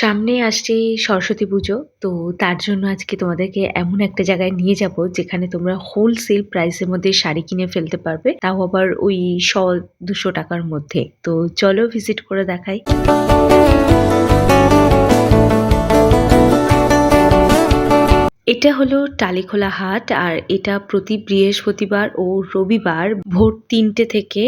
সামনে আসছে সরস্বতী পুজো, তো তার জন্য আজকে তোমাদেরকে এমন একটা জায়গায় নিয়ে যাব যেখানে তোমরা হোলসেল প্রাইসের মধ্যে শাড়ি কিনে ফেলতে পারবে, তাও আবার ওই শ দুশো টাকার মধ্যে। তো চলো ভিজিট করে দেখাই। এটা হলো টালিখোলা হাট, আর এটা প্রতি বৃহস্পতিবার ও রবিবার ভোর তিনটে থেকে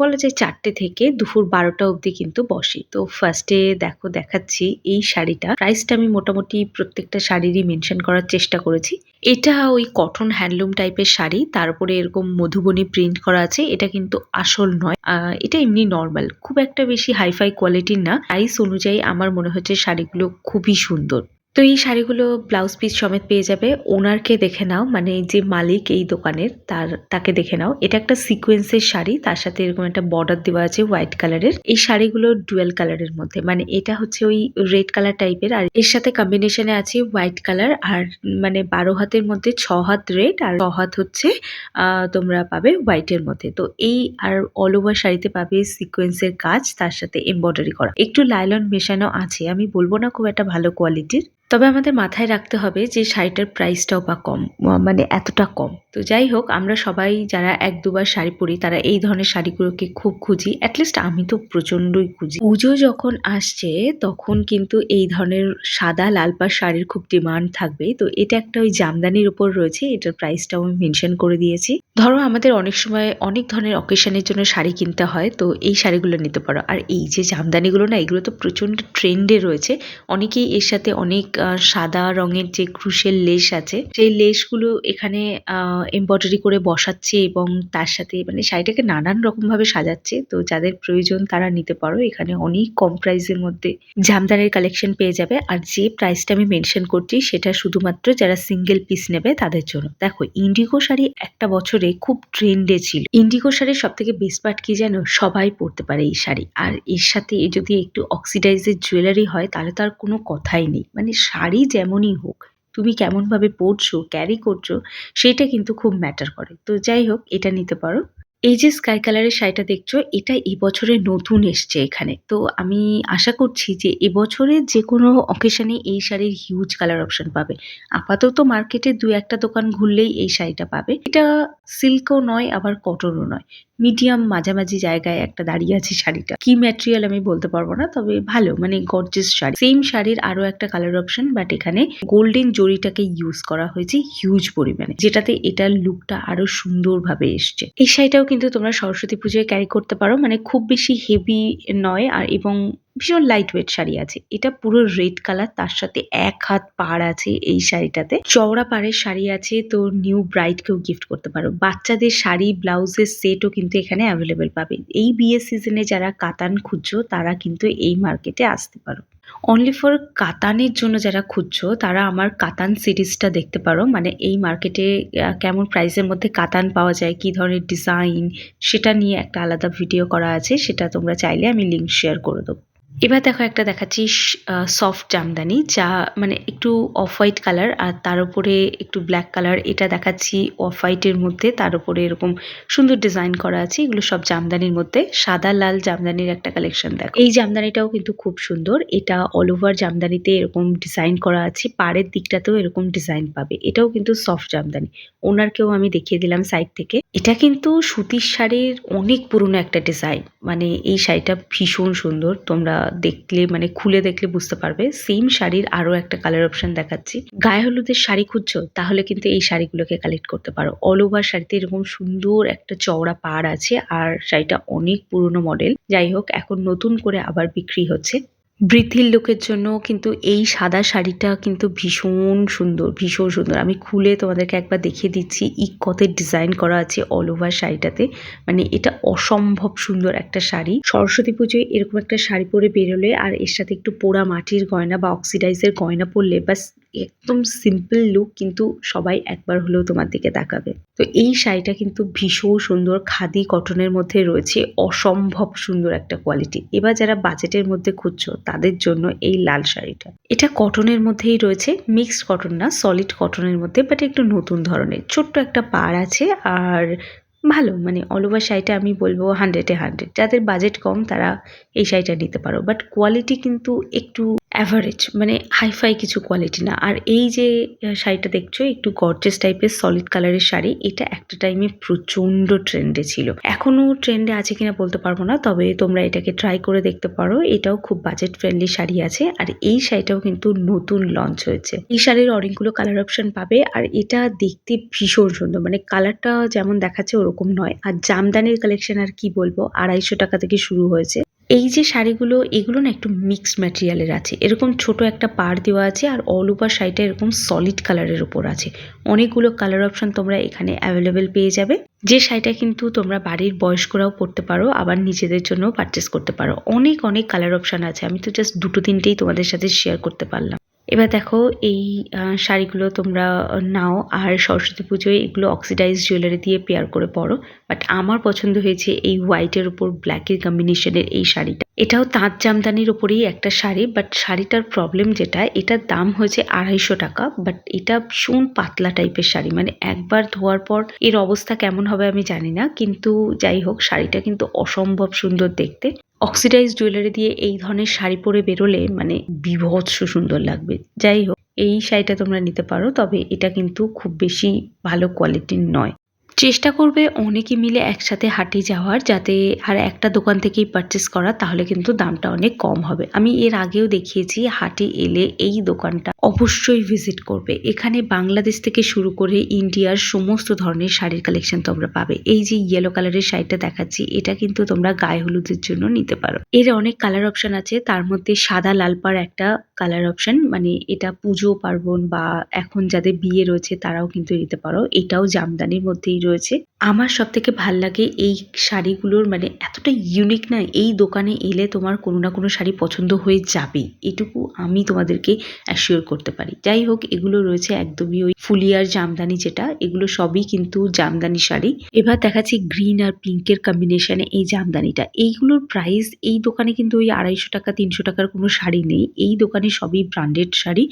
বলা যায় চারটে থেকে দুপুর বারোটা অবধি কিন্তু বসে। তো ফার্স্টে দেখো, দেখাচ্ছি এই শাড়িটা। প্রাইসটা আমি মোটামুটি প্রত্যেকটা শাড়িরই মেনশন করার চেষ্টা করেছি। এটা ওই কটন হ্যান্ডলুম টাইপের শাড়ি, তার উপরে এরকম মধুবনী প্রিন্ট করা আছে। এটা কিন্তু আসল নয় এটা এমনি নর্মাল খুব একটা বেশি হাইফাই কোয়ালিটির না। প্রাইস অনুযায়ী আমার মনে হচ্ছে শাড়িগুলো খুবই সুন্দর। তো এই শাড়িগুলো ব্লাউজ পিস সমেত পেয়ে যাবে। ওনারকে দেখে নাও মানে যে মালিক এই দোকানের, তার, তাকে দেখে নাও। এটা একটা সিকোয়েন্সের শাড়ি, তার সাথে এরকম একটা বর্ডার দেওয়া আছে হোয়াইট কালারের এই শাড়িগুলো ডুয়েল কালারের মধ্যে মানে এটা হচ্ছে ওই রেড কালার টাইপের আর এর সাথে কম্বিনেশনে আছে হোয়াইট কালার আর মানে বারো হাতের মধ্যে ছ হাত রেড আর ছ হাত হচ্ছে তোমরা পাবে হোয়াইটের মধ্যে। তো এই আর অল ওভার শাড়িতে পাবে সিকোয়েন্সের কাজ, তার সাথে এমব্রয়ডারি করা। একটু লাইলন মেশানো আছে, আমি বলব না খুব একটা ভালো কোয়ালিটির তবে আমাদের মাথায় রাখতে হবে যে শাড়িটার প্রাইসটাও বা কম মানে এতটা কম। তো যাই হোক, আমরা সবাই যারা এক দুবার শাড়ি পরি, তারা এই ধরনের শাড়িগুলোকে খুব খুঁজি। অ্যাটলিস্ট আমি তো প্রচণ্ডই খুঁজি। পুজো যখন আসছে, তখন কিন্তু এই ধরনের সাদা লাল পাড় শাড়ির খুব ডিমান্ড থাকবে। তো এটা একটা ওই জামদানির উপর রয়েছে, এটার প্রাইসটাও আমি মেনশন করে দিয়েছি। ধরো আমাদের অনেক সময় অনেক ধরনের অকেশনের জন্য শাড়ি কিনতে হয়, তো এই শাড়িগুলো নিতে পারো। আর এই যে জামদানিগুলো না, এগুলো তো প্রচণ্ড ট্রেন্ডে রয়েছে। অনেকেই এর সাথে অনেক সাদা রঙের যে ক্রুশের লেস আছে, সেই লেসগুলো এখানে এমব্রয়ডারি করে বসাচ্ছে এবং তার সাথে মানে শাড়িটাকে নানান রকম ভাবে সাজাচ্ছে। তো যাদের প্রয়োজন তারা নিতে পারো। এখানে অনেক কম প্রাইসের মধ্যে জামদানির কালেকশন পেয়ে যাবে। আর যে প্রাইসটা আমি মেনশন করছি সেটা শুধুমাত্র যারা সিঙ্গেল পিস নেবে তাদের জন্য। দেখো ইন্ডিগো শাড়ি একটা বছরে খুব ট্রেন্ডে ছিল। ইন্ডিগো শাড়ির সব থেকে বেস্ট পার্ট কি যেন সবাই পরতে পারে এই শাড়ি। আর এর সাথে যদি একটু অক্সিডাইজের জুয়েলারি হয় তাহলে তো আর কোনো কথাই নেই। মানে শাড়ি যেমনই হোক, তুমি কেমনভাবে পরছো ক্যারি করছ, সেটা কিন্তু খুব ম্যাটার করে। তো যাই হোক, এটা নিতে পারো। এই যে স্কাই কালারের শাড়িটা দেখছ, এটা এবছরে নতুন এসছে এখানে। তো আমি আশা করছি যে এবছরে যে কোনো অকেশনে এই শাড়ির হিউজ কালার অপশন পাবে। আপাতত মার্কেটে দু একটা দোকান ঘুরলেই এই শাড়িটা পাবে। এটা সিল্কও নয়, আবার কটনও নয়। মিডিয়াম মাঝামাঝি জায়গায় একটা দাঁড়িয়ে আছে শাড়িটা। কি ম্যাটেরিয়াল আমি বলতে পারব না, তবে ভালো মানে গর্জেস শাড়ি। সেম শাড়ির আরও একটা কালার অপশন বাট এখানে গোল্ডেন জরিটাকে ইউজ করা হয়েছে হিউজ পরিমাণে, যেটাতে এটার লুকটা আরও সুন্দরভাবে এসছে। এই শাড়িটাও কিন্তু তোমরা সরস্বতী পুজোয় ক্যারি করতে পারো। মানে খুব বেশি হেভি নয় আর এবং ভীষণ লাইট ওয়েট শাড়ি আছে। এটা পুরো রেড কালার তার সাথে এক হাত পাড় আছে এই শাড়িটাতে। চওড়া পাড়ের শাড়ি আছে, তো নিউ ব্রাইডকেও গিফট করতে পারো। বাচ্চাদের শাড়ি, ব্লাউজের সেটও কিন্তু এখানে অ্যাভেলেবেল পাবে। এই বিয়ে সিজনে যারা কাতান খুঁজছো, তারা কিন্তু এই মার্কেটে আসতে পারো। অনলি ফর কাতানের জন্য যারা খুঁজছো, তারা আমার কাতান সিরিজটা দেখতে পারো। মানে এই মার্কেটে কেমন প্রাইসের মধ্যে কাতান পাওয়া যায়, কি ধরনের ডিজাইন সেটা নিয়ে একটা আলাদা ভিডিও করা আছে। সেটা তোমরা চাইলে আমি লিঙ্ক শেয়ার করে দেবো। এবার দেখো একটা দেখাচ্ছি সফট জামদানি, যা মানে একটু অফ হোয়াইট কালার আর তার উপরে একটু ব্ল্যাক কালার এটা দেখাচ্ছি অফ হোয়াইটের মধ্যে, তার উপরে এরকম সুন্দর ডিজাইন করা আছে, এগুলো সব জামদানির মধ্যে, সাদা লাল জামদানির একটা কালেকশন দেখো। এই জামদানিটাও কিন্তু খুব সুন্দর, এটা অল ওভার জামদানিতে এরকম ডিজাইন করা আছে, পাড়ের দিকটাতেও এরকম ডিজাইন পাবে, এটাও কিন্তু সফট জামদানি। ওনারকেও আমি দেখিয়ে দিলাম সাইড থেকে। এটা কিন্তু সুতির শাড়ির অনেক পুরনো একটা ডিজাইন মানে এই শাড়িটা ভীষণ সুন্দর, তোমরা দেখলে মানে খুলে দেখলে বুঝতে পারবে। সেম শাড়ির আরও একটা কালার অপশন দেখাচ্ছি। গায়ে হলুদের শাড়ি খুঁজছো, তাহলে কিন্তু এই শাড়িগুলোকে কালেক্ট করতে পারো। অল ওভার শাড়িতে এরকম সুন্দর একটা চওড়া পাড় আছে, আর শাড়িটা অনেক পুরনো মডেল যাই হোক, এখন নতুন করে আবার বিক্রি হচ্ছে। বৃদ্ধির লোকের জন্য কিন্তু এই সাদা শাড়িটা কিন্তু ভীষণ সুন্দর ভীষণ সুন্দর। আমি খুলে তোমাদেরকে একবার দেখিয়ে দিচ্ছি ইকতের ডিজাইন করা আছে অল ওভার শাড়িটাতে। মানে এটা অসম্ভব সুন্দর একটা শাড়ি। সরস্বতী পুজোয় এরকম একটা শাড়ি পরে বেরোলে আর এর সাথে একটু পোড়া মাটির গয়না বা অক্সিডাইজের গয়না পরলে বাস একদম সিম্পল লুক কিন্তু সবাই একবার হলেও তোমার দিকে তাকাবে। তো এই শাড়িটা কিন্তু ভীষণ সুন্দর, খাদি কটনের মধ্যে রয়েছে, অসম্ভব সুন্দর একটা কোয়ালিটি এবার যারা বাজেটের মধ্যে খুঁজছো, তাদের জন্য এই লাল শাড়িটা। এটা কটনের মধ্যেই রয়েছে মিক্সড কটন না সলিড কটনের মধ্যে বাট একটু নতুন ধরনের। ছোট্ট একটা পাড় আছে আর ভালো মানে অল ওভার শাড়িটা আমি বলব হান্ড্রেডে হান্ড্রেড যাদের বাজেট কম, তারা এই শাড়িটা নিতে পারো। বাট কোয়ালিটি কিন্তু একটু অ্যাভারেজ মানে হাই-ফাই কিছু কোয়ালিটি না। আর এই যে শাড়িটা দেখছ, একটু গর্জিয়াস টাইপের সলিড কালারের শাড়ি। এটা একটা টাইমে প্রচণ্ড ট্রেন্ডে ছিল। এখনও ট্রেন্ডে আছে কিনা বলতে পারব না। তবে তোমরা এটাকে ট্রাই করে দেখতে পারো। এটাও খুব বাজেট ফ্রেন্ডলি শাড়ি আছে। আর এই শাড়িটাও কিন্তু নতুন লঞ্চ হয়েছে। এই শাড়ির অনেকগুলো কালার অপশন পাবে। আর এটা দেখতে ভীষণ সুন্দর। মানে কালারটা যেমন দেখাচ্ছে ওরকম নয়। আর জামদানির কালেকশন আর কি বলব, আড়াইশো টাকা থেকে শুরু হয়েছে। এই যে শাড়িগুলো, এগুলো না একটু মিক্সড ম্যাটেরিয়ালের আছে। এরকম ছোট একটা পাড় দেওয়া আছে আর অল ওভার শাড়িটা এরকম সলিড কালারের উপর আছে। অনেকগুলো কালার অপশন তোমরা এখানে অ্যাভেলেবেল পেয়ে যাবে। যে শাড়িটা কিন্তু তোমরা বাড়ির বয়স্করাও পরতে পারো, আবার নিজেদের জন্য পারচেস করতে পারো। অনেক অনেক কালার অপশান আছে। আমি তো জাস্ট দুটো তিনটেই তোমাদের সাথে শেয়ার করতে পারলাম। এবার দেখো এই শাড়িগুলো তোমরা নাও আর সরস্বতী পুজোয় এগুলো অক্সিডাইজড জুয়েলারি দিয়ে পেয়ার করে পরো। বাট আমার পছন্দ হয়েছে এই হোয়াইটের উপর ব্ল্যাক এর কম্বিনেশন এই শাড়িটা। এটাও তাঁত জামদানির উপরেই একটা শাড়ি বাট শাড়িটার প্রবলেম যেটা, এটার দাম হয়েছে আড়াইশো টাকা বাট এটা ভীষণ পাতলা টাইপের শাড়ি মানে একবার ধোয়ার পর এর অবস্থা কেমন হবে আমি জানি না, কিন্তু যাই হোক, শাড়িটা কিন্তু অসম্ভব সুন্দর দেখতে। অক্সিডাইজড জুয়েলারি দিয়ে এই ধরনের শাড়ি পরে বেরোলে মানে বিভৎস সুন্দর লাগবে। যাই হোক, এই শাড়িটা তোমরা নিতে পারো, তবে এটা কিন্তু খুব বেশি ভালো কোয়ালিটির নয়। চেষ্টা করবে অনেকে মিলে একসাথে হাটে যাওয়ার যাতে আর একটা দোকান থেকেই পারচেস করা তাহলে কিন্তু দামটা অনেক কম হবে। আমি এর আগেও দেখিয়েছি, হাটে এলে এই দোকানটা অবশ্যই ভিজিট করবে। এখানে বাংলাদেশ থেকে শুরু করে ইন্ডিয়ার সমস্ত ধরনের শাড়ির কালেকশন তোমরা পাবে। এই যে ইয়েলো কালারের শাড়িটা দেখাচ্ছি, এটা কিন্তু তোমরা গায়ে হলুদের জন্য নিতে পারো। এর অনেক কালার অপশন আছে, তার মধ্যে সাদা লাল পাড় একটা কালার অপশন মানে এটা পুজো পার্বণ বা এখন যাদের বিয়ে রয়েছে তারাও কিন্তু নিতে পারো। এটাও জামদানির মধ্যেই রয়েছে। আমার সবথেকে ভালো লাগে এই শাড়িগুলোর মানে এতটা ইউনিক না, এই দোকানে এলে তোমার কোনো না কোনো শাড়ি পছন্দ হয়ে যাবেই। এটুকু আমি তোমাদেরকে অ্যাসিওর করতে পারি। যাই হোক, এগুলো রয়েছে একদমই ওই ফুলিয়ার জামদানি যেটা, এগুলো সবই কিন্তু জামদানি শাড়ি। এবার দেখাচ্ছি গ্রিন আর পিঙ্ক এর কম্বিনেশন এই জামদানিটা। এইগুলোর প্রাইস এই দোকানে কিন্তু ওই আড়াইশো টাকা, তিনশো টাকার কোনো শাড়ি নেই। এই দোকানে সবই ব্র্যান্ডেড শাড়ি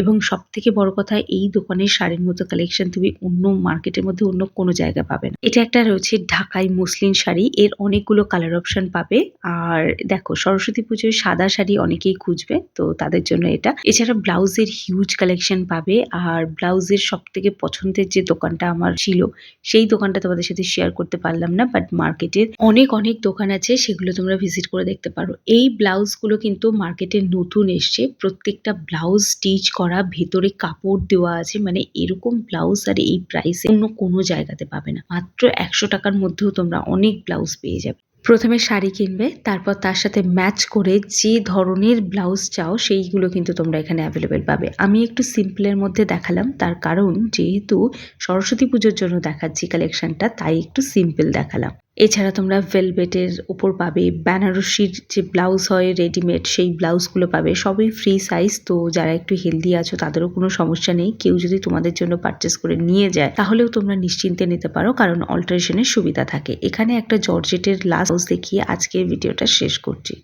এবং সব থেকে বড় কথা, এই দোকানের শাড়ির মতো কালেকশন তুমি অন্য মার্কেটের মধ্যে অন্য কোনো জায়গা পাবে না। এটা একটা রয়েছে ঢাকাই মসলিন শাড়ি, এর অনেকগুলো কালার অপশন পাবে আর দেখো, সরস্বতী পুজোয় সাদা শাড়ি অনেকেই খুঁজবে, তো তাদের জন্য এটা। এছাড়া ব্লাউজের হিউজ কালেকশন পাবে আর ব্লাউজের সব থেকে পছন্দের যে দোকানটা আমার ছিল, সেই দোকানটা তোমাদের সাথে শেয়ার করতে পারলাম না বাট মার্কেটের অনেক অনেক দোকান আছে, সেগুলো তোমরা ভিজিট করে দেখতে পারো। এই ব্লাউজগুলো কিন্তু মার্কেটে নতুন এসছে। প্রত্যেকটা ব্লাউজ স্টিচ করা, ভেতরে কাপড় দেওয়া আছে মানে এরকম ব্লাউজ আর এই প্রাইসে অন্য কোনো জায়গাতে পাবে না। মাত্র একশো টাকার মধ্যেও তোমরা অনেক ব্লাউজ পেয়ে যাবে। প্রথমে শাড়ি কিনবে, তারপর তার সাথে ম্যাচ করে যে ধরনের ব্লাউজ চাও, সেইগুলো কিন্তু তোমরা এখানে অ্যাভেলেবেল পাবে। আমি একটু সিম্পলের মধ্যে দেখালাম, তার কারণ যেহেতু সরস্বতী পুজোর জন্য দেখাচ্ছি কালেকশনটা তাই একটু সিম্পল দেখালাম। এছাড়া তোমরা ভেলভেটের ওপর পাবে বেনারসির যে ব্লাউজ হয় রেডিমেড সেই ব্লাউজগুলো পাবে, সবই ফ্রি সাইজ তো যারা একটু হেলদি আছো তাদেরও কোনো সমস্যা নেই। কেউ যদি তোমাদের জন্য পারচেস করে নিয়ে যায়, তাহলেও তোমরা নিশ্চিন্তে নিতে পারো, কারণ অল্টারেশনের সুবিধা থাকে। এখানে একটা জর্জেটের লাস্ট দেখিয়ে আজকের ভিডিওটা শেষ করছি।